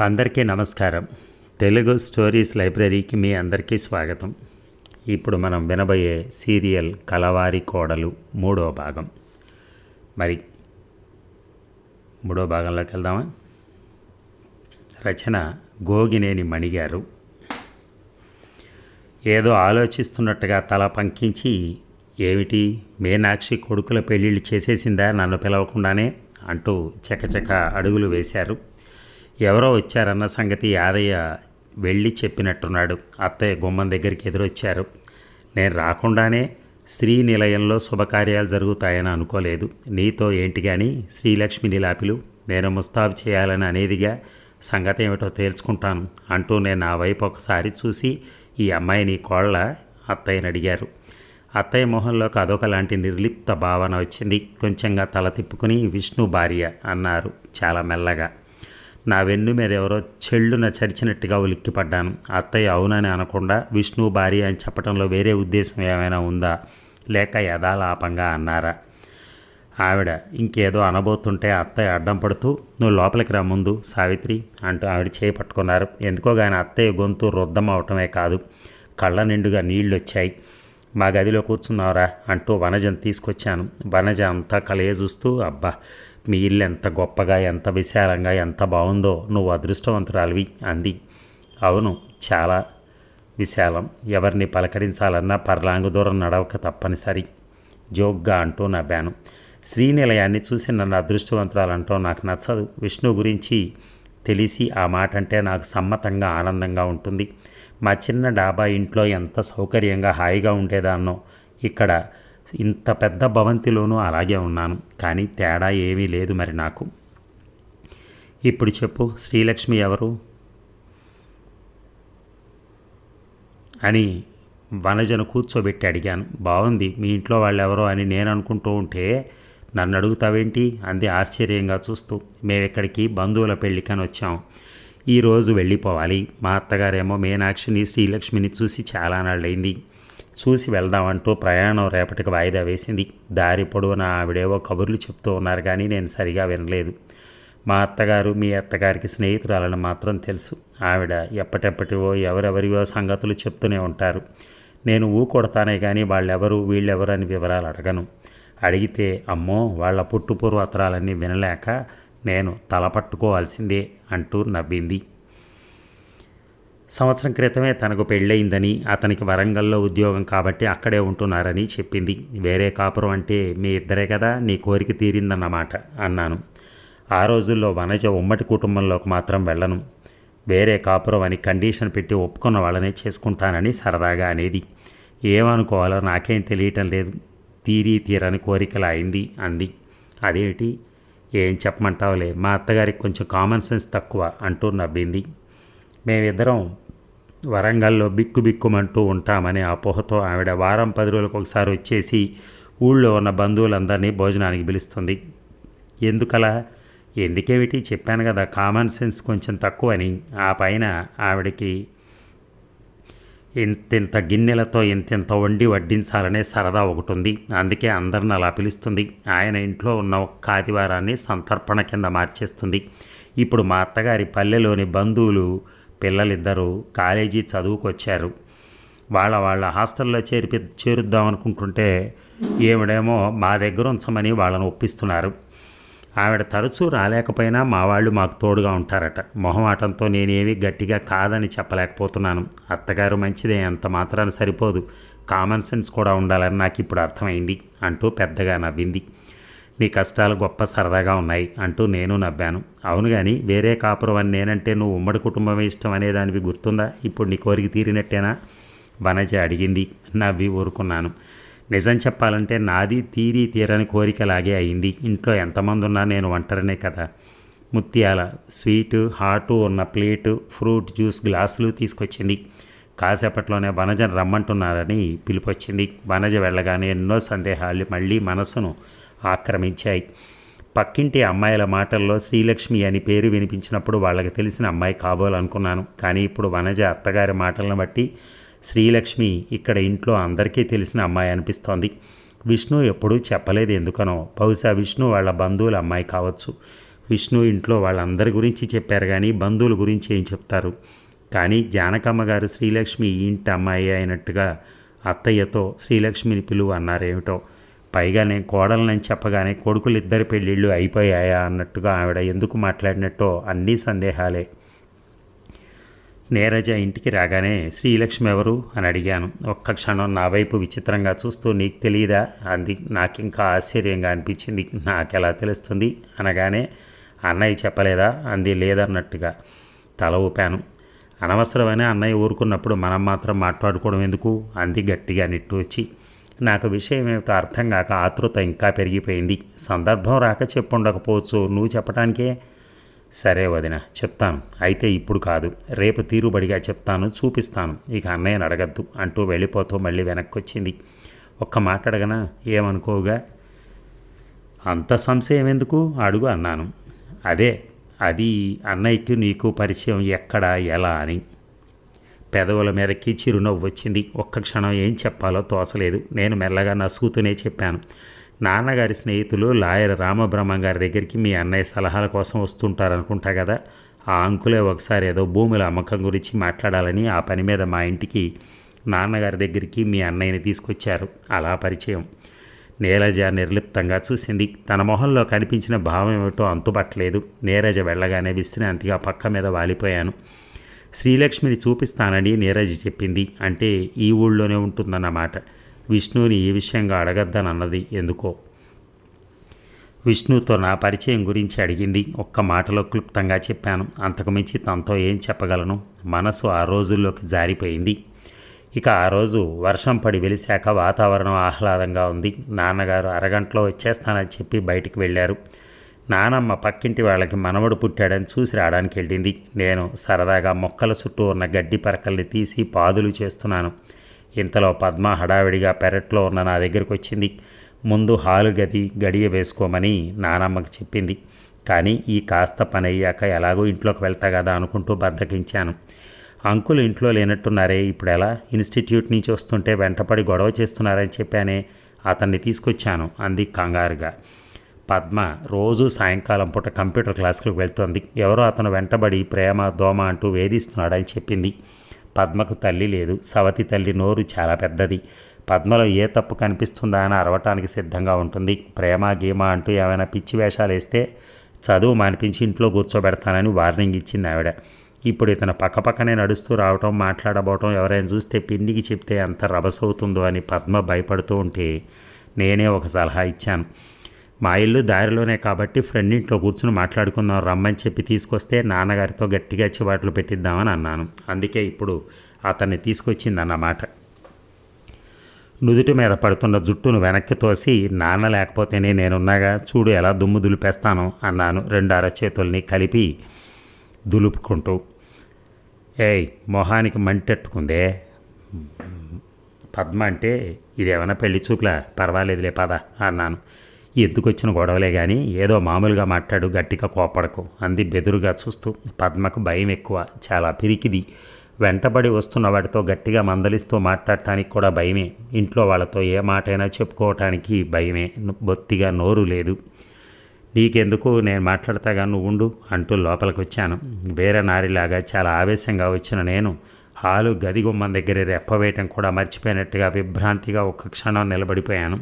అందరికీ నమస్కారం. తెలుగు స్టోరీస్ లైబ్రరీకి మీ అందరికీ స్వాగతం. ఇప్పుడు మనం వినబోయే సీరియల్ కలవారి కోడలు మూడో భాగం. మరి మూడో భాగంలోకి వెళ్దామా? రచన గోగినేని మణిగారు. ఏదో ఆలోచిస్తున్నట్టుగా తల పంకించి ఏమిటి? మీనాక్షి కొడుకుల పెళ్ళిళ్ళు చేసేసిందా? నన్ను పిలవకుండానే? అంటూ చకచక అడుగులు వేశారు. ఎవరో వచ్చారన్న సంగతి యాదయ్య వెళ్ళి చెప్పినట్టున్నాడు. అత్తయ్య గుమ్మం దగ్గరికి ఎదురొచ్చారు. నేను రాకుండానే శ్రీ నిలయంలో శుభకార్యాలు జరుగుతాయని అనుకోలేదు. నీతో ఏంటి కానీ శ్రీలక్ష్మి నిలాపిలు నేను ముస్తాబు చేయాలని అనేదిగా సంగతి ఏమిటో తేల్చుకుంటాను అంటూ నేను నా వైపు ఒకసారి చూసి ఈ అమ్మాయి నీ కోళ్ళ? అత్తయ్యని అడిగారు. అత్తయ్య మొహంలోకి అదొకలాంటి నిర్లిప్త భావన వచ్చింది. కొంచెంగా తల తిప్పుకుని విష్ణు భార్య అన్నారు చాలా మెల్లగా. నా వెన్ను మీద ఎవరో చెళ్ళున చరిచినట్టుగా ఉలిక్కిపడ్డాను. అత్తయ్య అవునని అనకుండా విష్ణు భార్య అని చెప్పడంలో వేరే ఉద్దేశం ఏమైనా ఉందా? లేక యథాలాపంగా అన్నారా? ఆవిడ ఇంకేదో అనబోతుంటే అత్తయ్య అడ్డం పడుతూ నువ్వు లోపలికి రా ముందు సావిత్రి అంటూ ఆవిడ చేయి పట్టుకున్నారు. ఎందుకో కానీ అత్తయ్య గొంతు రుద్దం అవటమే కాదు కళ్ళ నిండుగా నీళ్ళు వచ్చాయి మా గదిలో కూర్చున్నావురా అంటూ వనజను తీసుకొచ్చాను. వనజ అంతా కలయ చూస్తూ అబ్బా మీ ఇల్లు ఎంత గొప్పగా ఎంత విశాలంగా ఎంత బాగుందో నువ్వు అదృష్టవంతురాలివి అంది. అవును చాలా విశాలం. ఎవరిని పలకరించాలన్నా పర్లాంగు దూరం నడవక తప్పనిసరి జోక్గా అంటూ నవ్వాను. శ్రీనిలయాన్ని చూసి నన్ను అదృష్టవంతురాలంటూ నాకు నచ్చదు. విష్ణు గురించి తెలిసి ఆ మాట అంటే నాకు సమ్మతంగా ఆనందంగా ఉంటుంది. మా చిన్న డాబా ఇంట్లో ఎంత సౌకర్యంగా హాయిగా ఉండేదాన్నో ఇక్కడ ఇంత పెద్ద భవంతిలోనూ అలాగే ఉన్నాను కానీ తేడా ఏమీ లేదు మరి నాకు. ఇప్పుడు చెప్పు శ్రీలక్ష్మి ఎవరు? అని వనజను కూర్చోబెట్టి అడిగాను. బాగుంది మీ ఇంట్లో వాళ్ళు ఎవరో అని నేను అనుకుంటూ ఉంటే నన్ను అడుగుతావేంటి? అంది ఆశ్చర్యంగా చూస్తూ. మేము ఇక్కడికి బంధువుల పెళ్ళికని వచ్చాం. ఈరోజు వెళ్ళిపోవాలి. మా అత్తగారేమో మీనాక్షిని శ్రీలక్ష్మిని చూసి చాలా నాళ్ళైంది చూసి వెళ్దామంటూ ప్రయాణం రేపటికి వాయిదా వేసింది. దారి పొడవునా ఆవిడేవో కబుర్లు చెప్తూ ఉన్నారు కానీ నేను సరిగా వినలేదు. మా అత్తగారు మీ అత్తగారికి స్నేహితురాలని మాత్రం తెలుసు. ఆవిడ ఎప్పటెప్పటివో ఎవరెవరివో సంగతులు చెప్తూనే ఉంటారు. నేను ఊకొడతానే కానీ వాళ్ళెవరు వీళ్ళెవరు అని వివరాలు అడగను. అడిగితే అమ్మో వాళ్ళ పుట్టు పూర్వత్రాలన్నీ వినలేక నేను తల పట్టుకోవాల్సిందే అంటూ నవ్వింది. సంవత్సరం క్రితమే తనకు పెళ్ళయిందని అతనికి వరంగల్లో ఉద్యోగం కాబట్టి అక్కడే ఉంటున్నారని చెప్పింది. వేరే కాపురం అంటే మీ ఇద్దరే కదా నీ కోరిక తీరిందన్నమాట అన్నాను. ఆ రోజుల్లో వనజ ఉమ్మడి కుటుంబంలోకి మాత్రం వెళ్ళను. వేరే కాపురం అని కండిషన్ పెట్టి ఒప్పుకున్న వాళ్ళనే చేసుకుంటానని సరదాగా అనేది. ఏమనుకోవాలో నాకేం తెలియటం లేదు. తీరి తీరని కోరికలు అయింది అంది. అదేమిటి ఏం చెప్పమంటావులే? మా అత్తగారికి కొంచెం కామన్ సెన్స్ తక్కువ అంటూ నవ్వింది. మేమిద్దరం వరంగల్లో బిక్కు బిక్కుమంటూ ఉంటామనే అపోహతో ఆవిడ వారం పది రోజులకు ఒకసారి వచ్చేసి ఊళ్ళో ఉన్న బంధువులందరినీ భోజనానికి పిలుస్తుంది. ఎందుకలా? ఎందుకేమిటి? చెప్పాను కదా కామన్ సెన్స్ కొంచెం తక్కువని. ఆ పైన ఆవిడకి ఇంతింత గిన్నెలతో ఇంతింత వండి వడ్డించాలనే సరదా ఒకటి ఉంది అందుకే అందరిని అలా పిలుస్తుంది. ఆయన ఇంట్లో ఉన్న ఒక్క ఆదివారాన్ని సంతర్పణ కింద మార్చేస్తుంది. ఇప్పుడు మా అత్తగారి పల్లెలోని బంధువులు పిల్లలిద్దరూ కాలేజీ చదువుకొచ్చారు. వాళ్ళ వాళ్ళ హాస్టల్లో చేర్పి చేరుద్దాం అనుకుంటుంటే ఏమిడేమో మా దగ్గర ఉంచమని వాళ్ళని ఒప్పిస్తున్నారు. ఆవిడ తరచూ రాలేకపోయినా మా వాళ్ళు మాకు తోడుగా ఉంటారట. మొహమాటంతో నేనేమి గట్టిగా కాదని చెప్పలేకపోతున్నాను. అత్తగారు మంచిదే అంత మాత్రాన సరిపోదు. కామన్ సెన్స్ కూడా ఉండాలని నాకు ఇప్పుడు అర్థమైంది అంటూ పెద్దగా నవ్వింది. నీ కష్టాలు గొప్ప సరదాగా ఉన్నాయి అంటూ నేను నవ్వాను. అవును కానీ వేరే కాపురం అని నేనంటే నువ్వు ఉమ్మడి కుటుంబమే ఇష్టం అనేదానివి గుర్తుందా? ఇప్పుడు నీ కోరిక తీరినట్టేనా? వనజ అడిగింది. నవ్వి ఊరుకున్నాను. నిజం చెప్పాలంటే నాది తీరి తీరని కోరికలాగే అయింది. ఇంట్లో ఎంతమంది ఉన్నా నేను ఒంటరినే కదా. ముత్యాల స్వీటు హాటు ఉన్న ప్లేటు ఫ్రూట్ జ్యూస్ గ్లాసులు తీసుకొచ్చింది. కాసేపట్లోనే వనజను రమ్మంటున్నారని పిలిపొచ్చింది. వనజ వెళ్ళగానే ఎన్నో సందేహాలు మళ్ళీ మనసును ఆక్రమించాయి. పక్కింటి అమ్మాయిల మాటల్లో శ్రీలక్ష్మి అని పేరు వినిపించినప్పుడు వాళ్ళకి తెలిసిన అమ్మాయి కాబోలనుకున్నాను. కానీ ఇప్పుడు వనజ అత్తగారి మాటలను బట్టి శ్రీలక్ష్మి ఇక్కడ ఇంట్లో అందరికీ తెలిసిన అమ్మాయి అనిపిస్తోంది. విష్ణు ఎప్పుడూ చెప్పలేదు ఎందుకనో. బహుశా విష్ణు వాళ్ళ బంధువుల అమ్మాయి కావచ్చు. విష్ణు ఇంట్లో వాళ్ళందరి గురించి చెప్పారు కానీ బంధువుల గురించి ఏం చెప్తారు? కానీ జానకమ్మ గారు శ్రీలక్ష్మి ఇంటి అమ్మాయి అయినట్టుగా అత్తయ్యతో శ్రీలక్ష్మిని పిలువు అన్నారేమిటో. పైగా నేను కోడలని చెప్పగానే కొడుకులు ఇద్దరి పెళ్ళిళ్ళు అయిపోయాయా అన్నట్టుగా ఆవిడ ఎందుకు మాట్లాడినట్టో అన్నీ సందేహాలే. నీరజ ఇంటికి రాగానే శ్రీలక్ష్మి ఎవరు? అని అడిగాను. ఒక్క క్షణం నా వైపు విచిత్రంగా చూస్తూ నీకు తెలియదా అంది. నాకు ఇంకా ఆశ్చర్యంగా అనిపించింది. నాకెలా తెలుస్తుంది? అనగానే అన్నయ్య చెప్పలేదా? అంది లేదన్నట్టుగా. తల ఊపాను. అనవసరమని? అన్నయ్య ఊరుకున్నప్పుడు మనం మాత్రం మాట్లాడుకోవడం ఎందుకు? అంది గట్టిగా నిట్టు వచ్చి నాకు విషయం ఏమిటో అర్థం కాక ఆతృత ఇంకా పెరిగిపోయింది. సందర్భం రాక చెప్పుండకపోవచ్చు. నువ్వు చెప్పడానికే సరే వదిన చెప్తాను. అయితే ఇప్పుడు కాదు. రేపు తీరుబడిగా చెప్తాను చూపిస్తాను. ఇక అన్నయ్యని అడగద్దు అంటూ వెళ్ళిపోతూ మళ్ళీ వెనక్కి వచ్చింది ఒక్క మాట అడగనా? ఏమనుకోగా అంత సంశయం ఎందుకు? అడుగు అన్నాను. అదే అది అన్నయ్యకి నీకు పరిచయం ఎక్కడ ఎలా అని. పెదవుల మీదకి చిరునవ్వు వచ్చింది. ఒక్క క్షణం ఏం చెప్పాలో తోసలేదు. నేను మెల్లగా నసుగుతూనే చెప్పాను. నాన్నగారి స్నేహితులు లాయర్ రామబ్రహ్మం గారి దగ్గరికి మీ అన్నయ్య సలహాల కోసం వస్తుంటారనుకుంటా కదా ఆ అంకులే ఒకసారి ఏదో భూముల అమ్మకం గురించి మాట్లాడాలని ఆ పని మీద మా ఇంటికి నాన్నగారి దగ్గరికి మీ అన్నయ్యని తీసుకొచ్చారు. అలా పరిచయం. నీరజ నిర్లిప్తంగా చూసింది. తన మొహంలో కనిపించిన భావం ఏమిటో అంతుపట్టలేదు. నీరజ వెళ్ళగానే విశ్రాంతిగా పక్క మీద వాలిపోయాను. శ్రీలక్ష్మిని చూపిస్తానని నీరజ్ చెప్పింది. అంటే ఈ ఊళ్ళోనే ఉంటుందన్నమాట. విష్ణుని ఈ విషయంగా అడగద్దనన్నది ఎందుకో. విష్ణుతో నా పరిచయం గురించి అడిగింది. ఒక్క మాటలో క్లుప్తంగా చెప్పాను. అంతకుమించి తనతో ఏం చెప్పగలను? మనసు ఆ రోజుల్లోకి జారిపోయింది. ఇక ఆ రోజు వర్షం పడి వెలిశాక వాతావరణం ఆహ్లాదంగా ఉంది. నాన్నగారు అరగంటలో వచ్చేస్తానని చెప్పి బయటికి వెళ్ళారు. నానమ్మ పక్కింటి వాళ్ళకి మనవడు పుట్టాడని చూసి రావడానికి వెళ్ళింది. నేను సరదాగా మొక్కల చుట్టూ ఉన్న గడ్డి పరకల్ని తీసి పాదులు చేస్తున్నాను. ఇంతలో పద్మ హడావిడిగా పెరట్లో ఉన్న నా దగ్గరికి వచ్చింది. ముందు హాలు గది గడియ వేసుకోమని నానమ్మకి చెప్పింది. కానీ ఈ కాస్త పని అయ్యాక ఎలాగో ఇంట్లోకి వెళ్తా కదా అనుకుంటూ బద్దకించాను. అంకులు ఇంట్లో లేనట్టున్నారే ఇప్పుడు ఎలా? ఇన్స్టిట్యూట్ నుంచి వస్తుంటే వెంటపడి గొడవ చేస్తున్నారని చెప్పానే అతన్ని తీసుకొచ్చాను అంది కంగారుగా. పద్మ రోజు సాయంకాలం పూట కంప్యూటర్ క్లాసులకు వెళ్తోంది. ఎవరో అతను వెంటబడి ప్రేమ దోమ అంటూ వేధిస్తున్నాడని చెప్పింది. పద్మకు తల్లి లేదు. సవతి తల్లి నోరు చాలా పెద్దది. పద్మలో ఏ తప్పు కనిపిస్తుందా అని అరవటానికి సిద్ధంగా ఉంటుంది. ప్రేమ గీమ అంటూ ఏమైనా పిచ్చి వేషాలు వేస్తే చదువు మానిపించి ఇంట్లో కూర్చోబెడతానని వార్నింగ్ ఇచ్చింది ఆవిడ. ఇప్పుడు ఇతను పక్కపక్కనే నడుస్తూ రావటం మాట్లాడబోవటం ఎవరైనా చూస్తే పిండికి చెప్తే అంత రభసవుతుందో అని పద్మ భయపడుతూ ఉంటే నేనే ఒక సలహా ఇచ్చాను. మా ఇల్లు దారిలోనే కాబట్టి ఫ్రెండ్ ఇంట్లో కూర్చుని మాట్లాడుకుందాం రమ్మని చెప్పి తీసుకొస్తే నాన్నగారితో గట్టిగా చివాట్లు పెట్టిద్దామని అన్నాను. అందుకే ఇప్పుడు అతన్ని తీసుకొచ్చిందన్నమాట. నుదుటి మీద పడుతున్న జుట్టును వెనక్కి తోసి నాన్న లేకపోతేనే నేనున్నాగా చూడు ఎలా దుమ్ము దులిపేస్తాను అన్నాను రెండు అరచేతుల్ని కలిపి దులుపుకుంటూ. ఏయ్ మొహానికి మంటెట్టుకుందే. పద్మ అంటే ఇదేమైనా పెళ్ళి చూపులా? పర్వాలేదులే పద అన్నాను. ఎత్తుకొచ్చిన గొడవలే కానీ ఏదో మామూలుగా మాట్లాడు గట్టిగా కోపడకు అంది బెదురుగా చూస్తూ. పద్మకు భయం ఎక్కువ చాలా పిరికిది. వెంటబడి వస్తున్న వాడితో గట్టిగా మందలిస్తూ మాట్లాడటానికి కూడా భయమే. ఇంట్లో వాళ్ళతో ఏ మాటైనా చెప్పుకోవటానికి భయమే. బొత్తిగా నోరు లేదు. నీకెందుకు నేను మాట్లాడతాగా నువ్వు ఉండు అంటూ లోపలికి వచ్చాను వేరే నారిలాగా చాలా ఆవేశంగా వచ్చిన నేను హాలు గది గుమ్మం దగ్గర రెప్పవేయటం కూడా మర్చిపోయినట్టుగా విభ్రాంతిగా ఒక్క క్షణం నిలబడిపోయాను.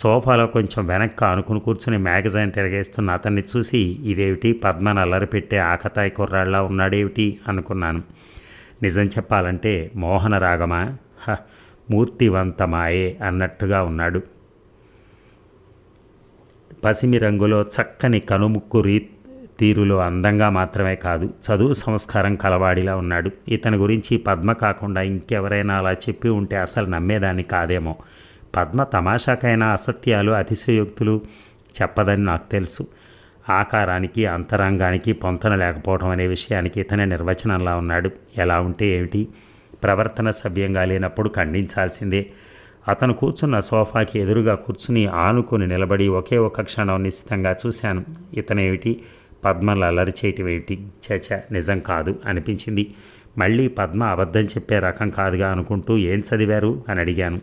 సోఫాలో కొంచెం వెనక్కి ఆనుకుని కూర్చుని మ్యాగజైన్ తిరగేస్తున్న అతన్ని చూసి ఇదేమిటి? పద్మను అల్లరి పెట్టే ఆకతాయి కుర్రాళ్ళ ఉన్నాడేమిటి? అనుకున్నాను. నిజం చెప్పాలంటే మోహన రాగమా? హ మూర్తివంతమాయే అన్నట్టుగా ఉన్నాడు. పసిమి రంగులో చక్కని కనుముక్కు రీ తీరులో అందంగా మాత్రమే కాదు చదువు సంస్కారం కలవాడిలా ఉన్నాడు. ఇతని గురించి పద్మ కాకుండా ఇంకెవరైనా అలా చెప్పి ఉంటే అసలు నమ్మేదాన్ని కాదేమో. పద్మ తమాషాకైనా అసత్యాలు అతిశయోక్తులు చెప్పదని నాకు తెలుసు. ఆకారానికి అంతరంగానికి పొంతన లేకపోవడం అనే విషయానికి ఇతనే నిర్వచనంలా ఉన్నాడు. ఎలా ఉంటే ఏమిటి? ప్రవర్తన సభ్యంగా లేనప్పుడు ఖండించాల్సిందే. అతను కూర్చున్న సోఫాకి ఎదురుగా కూర్చుని ఆనుకొని నిలబడి ఒకే ఒక క్షణం నిశ్చితంగా చూశాను. ఇతనేమిటి? పద్మలు అల్లరి చేయటం ఏమిటి? చచ నిజం కాదు అనిపించింది. మళ్ళీ పద్మ అబద్ధం చెప్పే రకం కాదుగా అనుకుంటూ ఏం చదివారు? అని అడిగాను.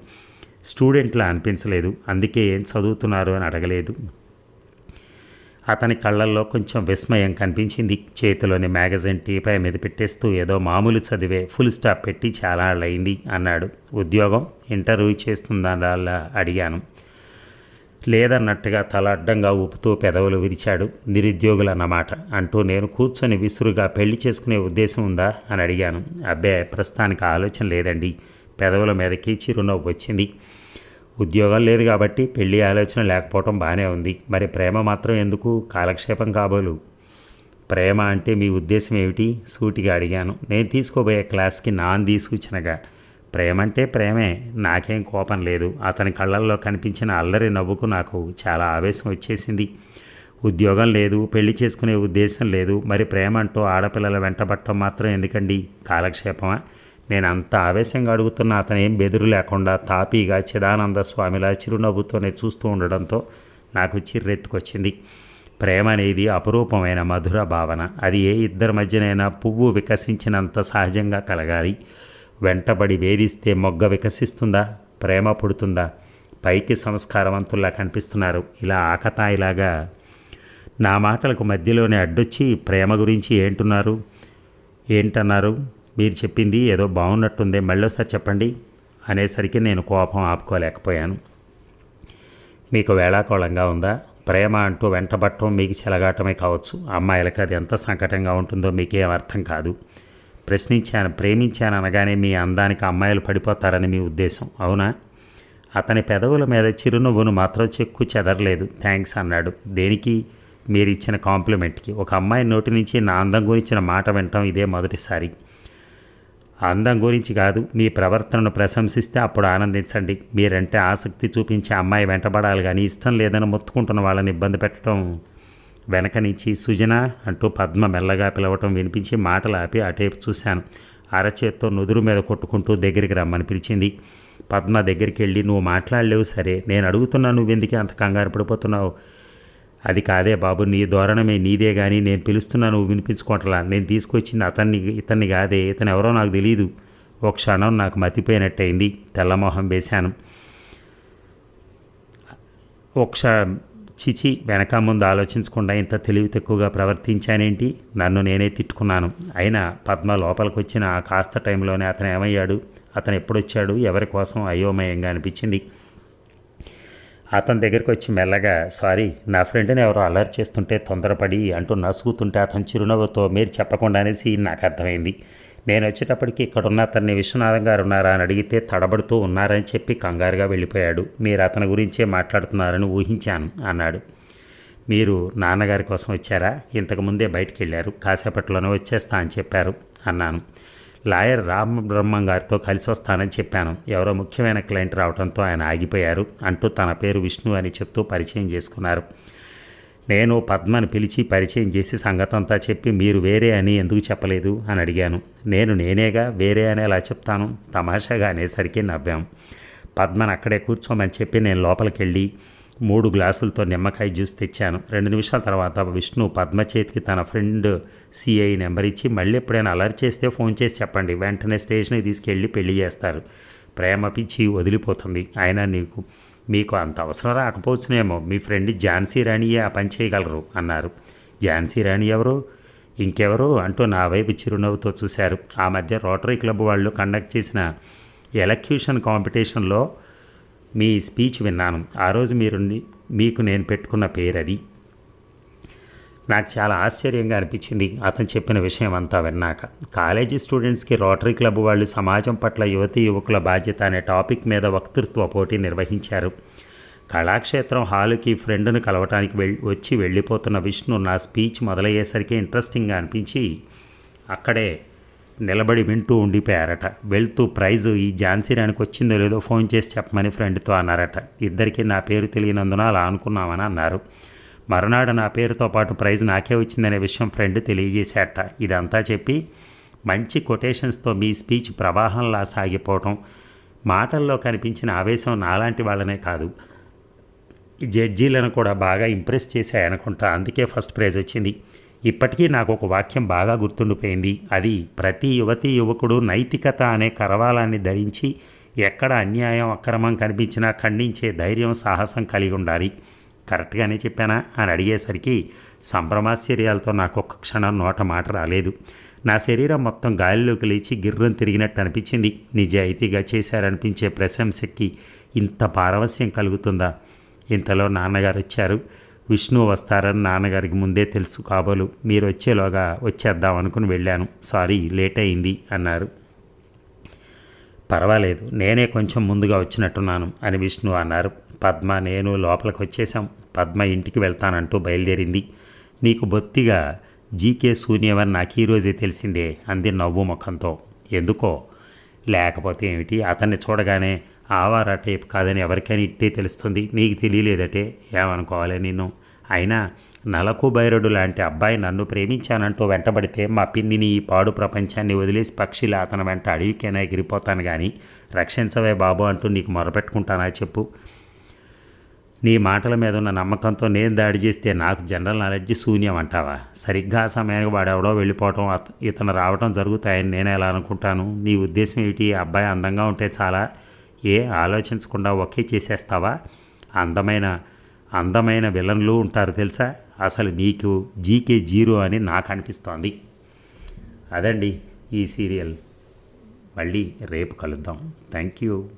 స్టూడెంట్లా అనిపించలేదు. అందుకే ఏం చదువుతున్నారు అని అడగలేదు. అతని కళ్ళల్లో కొంచెం విస్మయం కనిపించింది. చేతిలోని మ్యాగజైన్ టీపై మీద పెట్టేస్తూ ఏదో మామూలు చదివే ఫుల్ స్టాప్ పెట్టి చాలా అయింది అన్నాడు. ఉద్యోగం? ఇంటర్వ్యూ చేస్తుందా అడిగాను. లేదన్నట్టుగా తల అడ్డంగా ఊపుతూ పెదవులు విరిచాడు. నిరుద్యోగులన్నమాట అంటూ నేను కూర్చొని విసురుగా పెళ్ళి చేసుకునే ఉద్దేశం ఉందా? అని అడిగాను. అబ్బే ప్రస్తుతానికి ఆలోచన లేదండి. పెదవుల మీదకి చిరునవ్వు వచ్చింది. ఉద్యోగం లేదు కాబట్టి పెళ్ళి ఆలోచన లేకపోవటం బాగానే ఉంది. మరి ప్రేమ మాత్రం ఎందుకు? కాలక్షేపం కాబోలు. ప్రేమ అంటే మీ ఉద్దేశం ఏమిటి? సూటిగా అడిగాను. నేను తీసుకోబోయే క్లాస్కి నాంది సూచనగా ప్రేమ అంటే ప్రేమే. నాకేం కోపం లేదు. అతని కళ్ళల్లో కనిపించిన అల్లరి నవ్వుకు నాకు చాలా ఆవేశం వచ్చేసింది. ఉద్యోగం లేదు పెళ్ళి చేసుకునే ఉద్దేశం లేదు. మరి ప్రేమ అంటూ ఆడపిల్లల వెంటబట్టం మాత్రం ఎందుకండి? కాలక్షేపమా? నేను అంత ఆవేశంగా అడుగుతున్న అతను బెదురు లేకుండా తాపీగా చిదానంద స్వామిలా చిరునవ్వుతోనే చూస్తూ ఉండడంతో నాకు చిర్రెత్తుకొచ్చింది. ప్రేమ అనేది అపురూపమైన మధుర భావన. అది ఏ ఇద్దరి మధ్యనైనా పువ్వు వికసించినంత సహజంగా కలగాలి. వెంటబడి వేధిస్తే మొగ్గ వికసిస్తుందా? ప్రేమ పుడుతుందా? పైకి సంస్కారవంతుల్లా కనిపిస్తున్నారు. ఇలా ఆకతాయిలాగా నా మాటలకు మధ్యలోనే అడ్డొచ్చి ప్రేమ గురించి ఏంటున్నారు? ఏంటన్నారు? మీరు చెప్పింది ఏదో బాగున్నట్టుంది మళ్ళీసారి చెప్పండి అనేసరికి నేను కోపం ఆపుకోలేకపోయాను. మీకు వేళాకోళంగా ఉందా? ప్రేమ అంటూ వెంటబట్టం మీకు చెలగాటమే కావచ్చు. అమ్మాయిలకు అది ఎంత సంకటంగా ఉంటుందో మీకేం అర్థం కాదు. ప్రశ్నించాను ప్రేమించాను అనగానే మీ అందానికి అమ్మాయిలు పడిపోతారని మీ ఉద్దేశం. అవునా? అతని పెదవుల మీద చిరునవ్వును మాత్రం చెక్కు చెదరలేదు. థ్యాంక్స్ అన్నాడు. దేనికి? మీరు ఇచ్చిన కాంప్లిమెంట్కి. ఒక అమ్మాయి నోటి నుంచి నా అందం గురించిన మాట వినటం ఇదే మొదటిసారి. అందం గురించి కాదు మీ ప్రవర్తనను ప్రశంసిస్తే అప్పుడు ఆనందించండి. మీరంటే ఆసక్తి చూపించే అమ్మాయి వెంటబడాలి కానీ ఇష్టం లేదని మొత్తుకుంటున్న వాళ్ళని ఇబ్బంది పెట్టడం. వెనక నుంచి సుజన అంటూ పద్మ మెల్లగా పిలవటం వినిపించి మాటలు ఆపి అటేపు చూశాను. అరచేత్తో నుదురు మీద కొట్టుకుంటూ దగ్గరికి రమ్మని పిలిచింది. పద్మ దగ్గరికి వెళ్ళి నువ్వు మాట్లాడలేవు సరే నేను అడుగుతున్నా నువ్వెందుకే అంత కంగారు పడిపోతున్నావు? అది కాదే బాబు నీ ధోరణమే నీదే కానీ నేను పిలుస్తున్నా నువ్వు వినిపించుకోవట్లా. నేను తీసుకొచ్చింది అతన్ని ఇతన్ని కాదే ఇతను ఎవరో నాకు తెలియదు ఒక క్షణం నాకు మతిపోయినట్టయింది. తెల్లమోహం వేశాను. ఒక క్ష చిచి వెనక ముందు ఆలోచించకుండా ఇంత తెలివి తక్కువగా ప్రవర్తించానేంటి? నన్ను నేనే తిట్టుకున్నాను. అయినా పద్మ లోపలికి వచ్చిన ఆ కాస్త టైంలోనే అతను ఏమయ్యాడు? అతను ఎప్పుడొచ్చాడు? ఎవరి కోసం అయోమయంగా అనిపించింది? అతని దగ్గరికి వచ్చి మెల్లగా సారీ నా ఫ్రెండ్ని ఎవరో అలర్ట్ చేస్తుంటే తొందరపడి అంటూ నసుగుతుంటే అతని చిరునవ్వుతో మీరు చెప్పకుండా అనేసి నాకు అర్థమైంది. నేను వచ్చేటప్పటికి ఇక్కడున్న అతన్ని విశ్వనాథం గారు ఉన్నారా అని అడిగితే తడబడుతూ ఉన్నారని చెప్పి కంగారుగా వెళ్ళిపోయాడు. మీరు అతని గురించే మాట్లాడుతున్నారని ఊహించాను అన్నాడు. మీరు నాన్నగారి కోసం వచ్చారా? ఇంతకుముందే బయటికి వెళ్ళారు కాసేపట్లోనే వచ్చేస్తా అని చెప్పారు అన్నాను. లాయర్ రామ్ బ్రహ్మం గారితో కలిసి వస్తానని చెప్పాను. ఎవరో ముఖ్యమైన క్లయింట్ రావడంతో ఆయన ఆగిపోయారు అంటూ తన పేరు విష్ణు అని చెప్తూ పరిచయం చేసుకున్నారు. నేను పద్మను పిలిచి పరిచయం చేసి సంగతంతా చెప్పి మీరు వేరే అని ఎందుకు చెప్పలేదు అని అడిగాను. నేను నేనేగా వేరే అని ఎలా చెప్తాను? తమాషాగా అనేసరికి నవ్వాం. పద్మని అక్కడే కూర్చోమని చెప్పి నేను లోపలికి వెళ్ళి మూడు గ్లాసులతో నిమ్మకాయ జ్యూస్ తెచ్చాను. రెండు నిమిషాల తర్వాత విష్ణు పద్మ చేతికి తన ఫ్రెండ్ సిఐ నెంబర్ ఇచ్చి మళ్ళీ ఎప్పుడైనా అలర్ట్ చేస్తే ఫోన్ చేసి చెప్పండి. వెంటనే స్టేషన్కి తీసుకెళ్ళి పెళ్ళి చేస్తారు. ప్రేమ పిచ్చి వదిలిపోతుంది. అయినా నీకు మీకు అంత అవసరం రాకపోవచ్చునేమో. మీ ఫ్రెండ్ ఝాన్సీ రాణియే ఆ పని చేయగలరు అన్నారు. ఝాన్సీ రాణి ఎవరు? ఇంకెవరు? అంటూ నా వైపు చిరునవ్వుతో చూశారు. ఆ మధ్య రోటరీ క్లబ్ వాళ్ళు కండక్ట్ చేసిన ఎలక్యూషన్ కాంపిటీషన్లో మీ స్పీచ్ విన్నాను. ఆ రోజు మీరు మీకు నేను పెట్టుకున్న పేరు అది నాకు చాలా ఆశ్చర్యంగా అనిపించింది అతను చెప్పిన విషయం అంతా విన్నాక. కాలేజీ స్టూడెంట్స్కి రోటరీ క్లబ్ వాళ్ళు సమాజం పట్ల యువతి యువకుల బాధ్యత అనే టాపిక్ మీద వక్తృత్వ పోటీ నిర్వహించారు. కళాక్షేత్రం హాలుకి ఫ్రెండ్ను కలవటానికి వెళ్ళి వచ్చి వెళ్ళిపోతున్న విష్ణు నా స్పీచ్ మొదలయ్యేసరికి ఇంట్రెస్టింగ్గా అనిపించి అక్కడే నిలబడి వింటూ ఉండిపోయారట. వెళ్తూ ప్రైజు ఈ ఝాన్సీ రానికి వచ్చిందో లేదో ఫోన్ చేసి చెప్పమని ఫ్రెండ్తో అన్నారట. ఇద్దరికి నా పేరు తెలియనందున అలా అనుకున్నామని అన్నారు. మరునాడు నా పేరుతో పాటు ప్రైజ్ నాకే వచ్చిందనే విషయం ఫ్రెండ్ తెలియజేశాట ఇదంతా చెప్పి మంచి కొటేషన్స్తో మీ స్పీచ్ ప్రవాహంలా సాగిపోవటం మాటల్లో కనిపించిన ఆవేశం నాలాంటి వాళ్ళనే కాదు. జడ్జీలను కూడా బాగా ఇంప్రెస్ చేశాయనుకుంటా. అందుకే ఫస్ట్ ప్రైజ్ వచ్చింది. ఇప్పటికీ నాకు ఒక వాక్యం బాగా గుర్తుండిపోయింది. అది ప్రతి యువతి యువకుడు నైతికత అనే కరవాలాన్ని ధరించి ఎక్కడ అన్యాయం అక్రమం కనిపించినా ఖండించే ధైర్యం సాహసం కలిగి ఉండాలి. కరెక్ట్గానే చెప్పానా? అని అడిగేసరికి సంభ్రమాశ్చర్యాలతో నాకు ఒక్క క్షణం నోట మాట రాలేదు. నా శరీరం మొత్తం గాలిలోకి లేచి గిర్రం తిరిగినట్టు అనిపించింది. నిజాయితీగా చేశారనిపించే ప్రశంసకి ఇంత పారవస్యం కలుగుతుందా? ఇంతలో నాన్నగారు వచ్చారు విష్ణు వస్తారని నాన్నగారికి ముందే తెలుసు. కాబోలు మీరు వచ్చేలోగా వచ్చేద్దాం అనుకుని వెళ్ళాను. సారీ లేట్ అయింది అన్నారు. పర్వాలేదు నేనే కొంచెం ముందుగా వచ్చినట్టున్నాను అని విష్ణు అన్నారు. పద్మ నేను లోపలికి వచ్చేసాం పద్మ ఇంటికి వెళ్తానంటూ బయలుదేరింది. నీకు బొత్తిగా జీకే శూన్యవని నాకు ఈరోజే తెలిసిందే అంది నవ్వు ముఖంతో. ఎందుకో? లేకపోతే ఏమిటి? అతన్ని చూడగానే ఆవారా టైప్ కాదని ఎవరికైనా ఇట్టే తెలుస్తుంది. నీకు తెలియలేదటే? ఏమనుకోవాలి నిన్ను? అయినా నలకు బైరుడు లాంటి అబ్బాయి నన్ను ప్రేమించానంటూ వెంటబడితే మా పిన్నిని ఈ పాడు ప్రపంచాన్ని వదిలేసి పక్షిలా అతను వెంట అడవికైనా ఎగిరిపోతాను కానీ రక్షించవే బాబు అంటూ నీకు మొరపెట్టుకుంటానా చెప్పు. నీ మాటల మీద ఉన్న నమ్మకంతో నేను దాడి చేస్తే నాకు జనరల్ నాలెడ్జ్ శూన్యం అంటావా? సరిగ్గా ఆ సమయానికి వాడెవడో వెళ్ళిపోవటం అత- ఇతను రావటం జరుగుతాయని నేను ఎలా అనుకుంటాను? నీ ఉద్దేశం ఏమిటి? అబ్బాయి అందంగా ఉంటే చాలా ఏ ఆలోచించకుండా ఒకే చేసేస్తావా? అందమైన అందమైన విలన్లు ఉంటారు తెలుసా? అసలు నీకు జీకే జీరో అని నాకు అనిపిస్తోంది. అదండి ఈ సీరియల్. మళ్ళీ రేపు కలుద్దాం. Thank you.